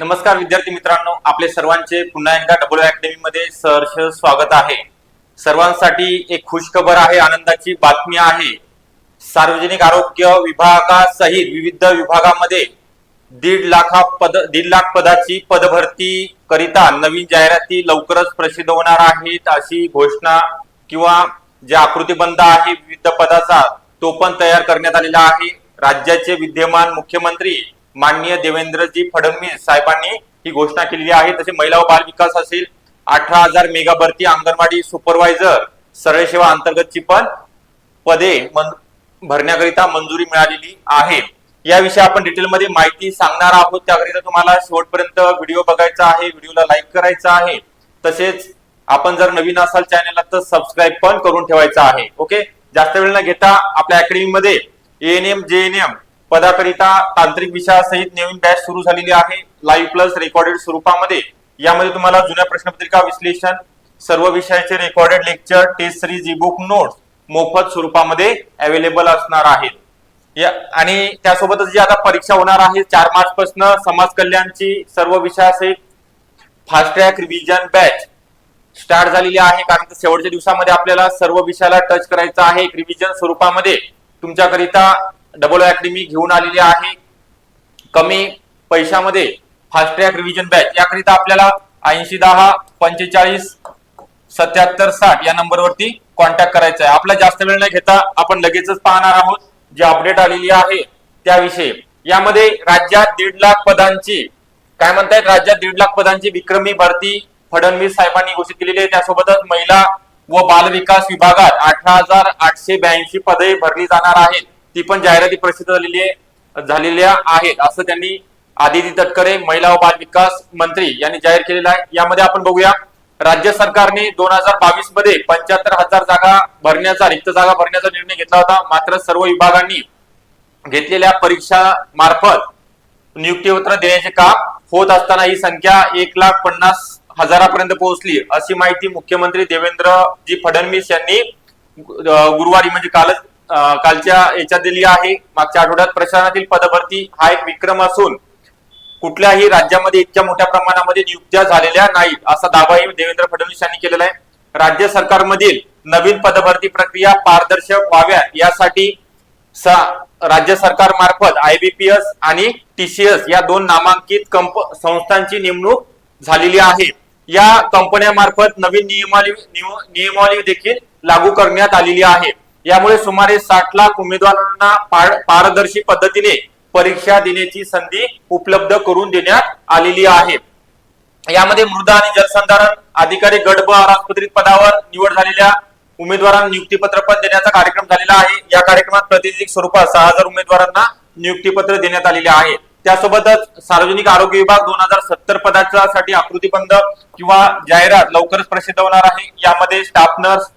नमस्कार विद्यार्थी मित्रांनो. आपले सर्वांचे पुन्हा एकदा डबल अकॅडमी मध्ये सहर्ष स्वागत आहे. सर्वांसाठी एक खुशखबर आहे आनंदाची बातमी आहे. सार्वजनिक आरोग्य विभागासहित विविध विभागामध्ये दीड लाखा पद दीड लाख पदाची पदभरती करिता नवीन जाहिराती लवकरच प्रसिद्ध होणार आहेत अशी घोषणा किंवा जे आकृतीबंध आहे विविध पदाचा तो पण तयार करण्यात आलेला आहे. राज्याचे विद्यमान मुख्यमंत्री माननीय देवेंद्रजी फडणवीस साहेबांनी ही घोषणा केलेली आहे. तसे महिला व बाल विकास असेल अठरा हजार मेगा भरती अंगणवाडी सुपरवायझर सरळ सेवा अंतर्गतची पण पदे मन- भरण्याकरिता मंजुरी मिळालेली आहे. याविषयी आपण डिटेलमध्ये माहिती सांगणार आहोत. त्याकरिता तुम्हाला शेवटपर्यंत व्हिडिओ बघायचा आहे व्हिडिओला लाईक करायचा आहे. तसेच आपण जर नवीन असाल चॅनलला तर सबस्क्राईब पण करून ठेवायचा आहे. ओके जास्त वेळ न घेता आपल्या अकॅडमीमध्ये एएनएम जेएनएम पदाकरिता तांत्रिक विषयासहित नवीन बॅच सुरू झालेली आहे. लाईव्ह प्लस रेकॉर्डेड स्वरूपामध्ये. यामध्ये तुम्हाला जुन्या प्रश्नपत्रिका विश्लेषण सर्व विषयाचे recorded lecture test series e book notes मोफत स्वरूपामध्ये अवेलेबल असणार आहेत. या आणि त्यासोबतच जी आता परीक्षा होणार आहे चार मार्च पासून समाज कल्याणची सर्व विषयासहित fast track revision batch start झालेली आहे. कारण शेवटच्या दिवसामध्ये आपल्याला सर्व विषयाला टच करायचं आहे. एक रिव्हिजन स्वरूपामध्ये. तुमच्याकरिता डबल अकॅडमी घेऊन आलेली आहे. कमी पैशामध्ये फास्ट ट्रॅक रिव्हिजन बॅच याकरिता आपल्याला ऐंशी दहा पंचेचाळीस सत्याहत्तर साठ या नंबरवरती कॉन्टॅक्ट करायचा आहे. आपला जास्त वेळ न घेता आपण लगेचच पाहणार आहोत जी अपडेट आलेली आहे त्याविषयी. यामध्ये राज्यात दीड लाख पदांची काय म्हणतायत? राज्यात दीड लाख पदांची विक्रमी भरती फडणवीस साहेबांनी घोषित केलेली आहे. त्यासोबतच महिला व बालविकास विभागात अठरा हजार आठशे ब्याऐंशी पदे भरली जाणार आहेत. ती पण जाहिराती प्रसिद्ध झालेली झालेल्या आहेत असं त्यांनी आदिती तटकरे महिला व बाल विकास मंत्री यांनी जाहीर केलेलं आहे. यामध्ये आपण बघूया राज्य सरकारने दोन हजार बावीसमध्ये पंच्याहत्तर हजार जागा भरण्याचा रिक्त जागा भरण्याचा निर्णय घेतला होता. मात्र सर्व विभागांनी घेतलेल्या परीक्षा मार्फत नियुक्तीपत्र देण्याचे काम होत असताना ही संख्या एक लाख पन्नास हजारापर्यंत पोहोचली. अशी माहिती मुख्यमंत्री देवेंद्रजी फडणवीस यांनी गुरुवारी म्हणजे कालच कालच्या याच्यात दिली आहे. मागच्या आठवड्यात प्रशासनातील पदभरती हा एक विक्रम असून कुठल्याही राज्यामध्ये इतक्या मोठ्या प्रमाणामध्ये नियुक्त्या झालेल्या नाहीत असा दावाही देवेंद्र फडणवीस यांनी केलेला आहे. राज्य सरकारमधील नवीन पदभरती प्रक्रिया पारदर्शक व्हाव्या यासाठी स- राज्य सरकार मार्फत आयबीपीएस आणि टीसीएस या दोन नामांकित कंप संस्थांची नेमणूक झालेली आहे. या कंपन्यांमार्फत नवीन नियमावली नियम- नियमावली देखील लागू करण्यात आलेली आहे. यामुळे सुमारे साठ लाख उमेदवारांना पारदर्शी पद्धतीने परीक्षा देण्याची संधी उपलब्ध करून देण्यात आलेली आहे. यामध्ये मृदा आणि जलसंधारण अधिकारी गट ब राजपत्रित पदावर निवड झालेल्या उमेदवारांना नियुक्तीपत्र पण देण्याचा कार्यक्रम झालेला आहे. या कार्यक्रमात प्रातिनिधिक स्वरूपात सहा हजार उमेदवारांना नियुक्तीपत्र देण्यात आलेले आहे. त्यासोबतच सार्वजनिक आरोग्य विभाग दोन हजार सत्तर पदाच्या साठी आकृतीबंध किंवा जाहिरात लवकरच प्रसिद्ध होणार आहे. यामध्ये स्टाफ नर्स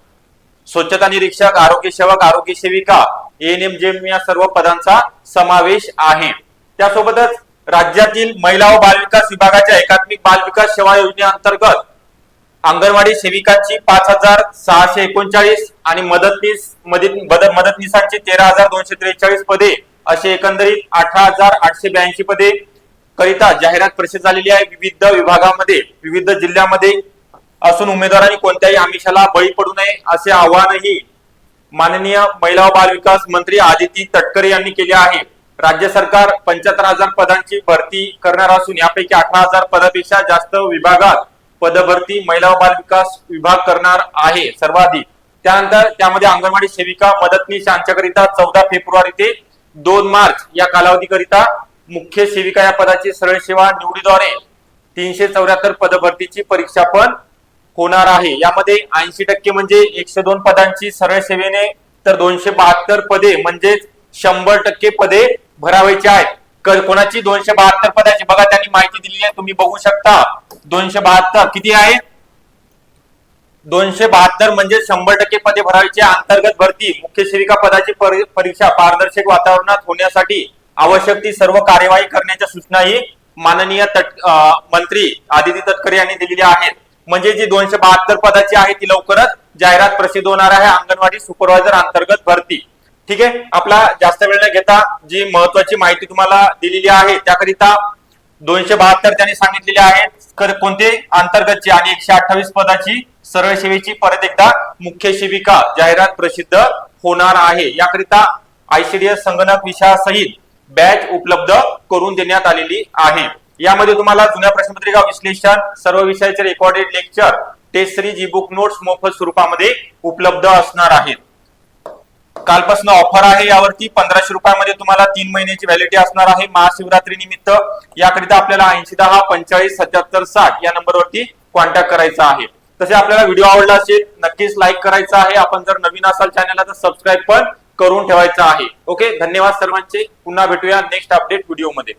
स्वच्छता निरीक्षक आरोग्य सेवक आरोग्य सेविका एएनएम जेम या सर्व पदांचा समावेश आहे. त्यासोबतच राज्यातील महिला व बालविकास विभागाच्या एकात्मिक बालविकास सेवा योजनेअंतर्गत अंगणवाडी सेविकांची पाच हजार सहाशे एकोणचाळीस आणि मदतनीस मदत- मदतनीसांची तेरा हजार दोनशे त्रेचाळीस पदे असे एकंदरीत अठरा हजार आठशे ब्याऐंशी पदे करिता जाहिरात प्रसिद्ध झालेली आहे. विविध विभागामध्ये विविध जिल्ह्यामध्ये असून उमेदवारांनी कोणत्याही आमिषाला बळी पडू नये असे आवाहनही माननीय महिला व बाल विकास मंत्री आदिती तटकरे यांनी केले आहे. राज्य सरकार पंच्याहत्तर हजार पदांची भरती करणार असून यापैकी अठरा हजार पदापेक्षा जास्त विभागात पदभरती महिला व बाल विकास विभाग करणार आहे सर्वाधिक. त्यानंतर त्यामध्ये अंगणवाडी सेविका मदतनीस यांच्याकरिता चौदा फेब्रुवारी ते दोन मार्च या कालावधीकरिता मुख्य सेविका या पदाची सरळ सेवा निवडीद्वारे तीनशे चौऱ्याहत्तर पदभरतीची परीक्षा पण होणार आहे. यामध्ये ऐंशी टक्के म्हणजे एकशे दोन पदांची सरळ सेवेने तर दोनशे बहात्तर पदे म्हणजेच शंभर टक्के पदे भरावायची आहेत. कोणाची? दोनशे बहात्तर पदाची. बघा त्यांनी माहिती दिली आहे. तुम्ही बघू शकता. दोनशे बहात्तर किती आहे दोनशे बहात्तर म्हणजे शंभर टक्के पदे भरावीची अंतर्गत भरती. मुख्य सेविका पदाची परीक्षा पारदर्शक वातावरणात होण्यासाठी आवश्यक ती सर्व कार्यवाही करण्याच्या सूचनाही माननीय तट मंत्री आदिती तटकरे यांनी दिलेल्या आहेत. म्हणजे जी दोनशे बहात्तर पदाची आहे ती लवकरच जाहिरात प्रसिद्ध होणार आहे अंगणवाडी सुपरवायझर अंतर्गत भरती. ठीक आहे? आपला जास्त वेळ न घेता जी महत्वाची माहिती तुम्हाला दिलेली आहे त्याकरिता दोनशे बहात्तर त्यांनी सांगितलेले आहेत कोणते? अंतर्गतची आणि एकशे अठ्ठावीस पदाची सरळ सेवेची परत एकदा मुख्य शिविका जाहिरात प्रसिद्ध होणार आहे. याकरिता आयसीडीएस संगणक विषयासहित बॅच उपलब्ध करून देण्यात आलेली आहे. यामध्ये तुम्हाला जुन्या प्रश्नपत्रिका विश्लेषण सर्व विषयाचे recorded lecture test series e book notes मोफत स्वरूपामध्ये उपलब्ध असणार आहेत. कालपासून ऑफर आहे यावरती पंधराशे रुपयामध्ये तुम्हाला तीन महिन्याची व्हॅलिडिटी असणार आहे. महाशिवरात्री निमित्त याकरिता आपल्याला ऐंशी दहा पंचेचाळीस सत्याहत्तर साठ या नंबरवरती कॉन्टॅक्ट करायचा आहे. तसे आपल्याला व्हिडिओ आवडला असेल नक्कीच लाईक करायचा आहे. आपण जर नवीन असाल चॅनलला तर सबस्क्राईब पण करून ठेवायचा आहे. ओके धन्यवाद सर्वांचे. पुन्हा भेटूया नेक्स्ट अपडेट व्हिडिओमध्ये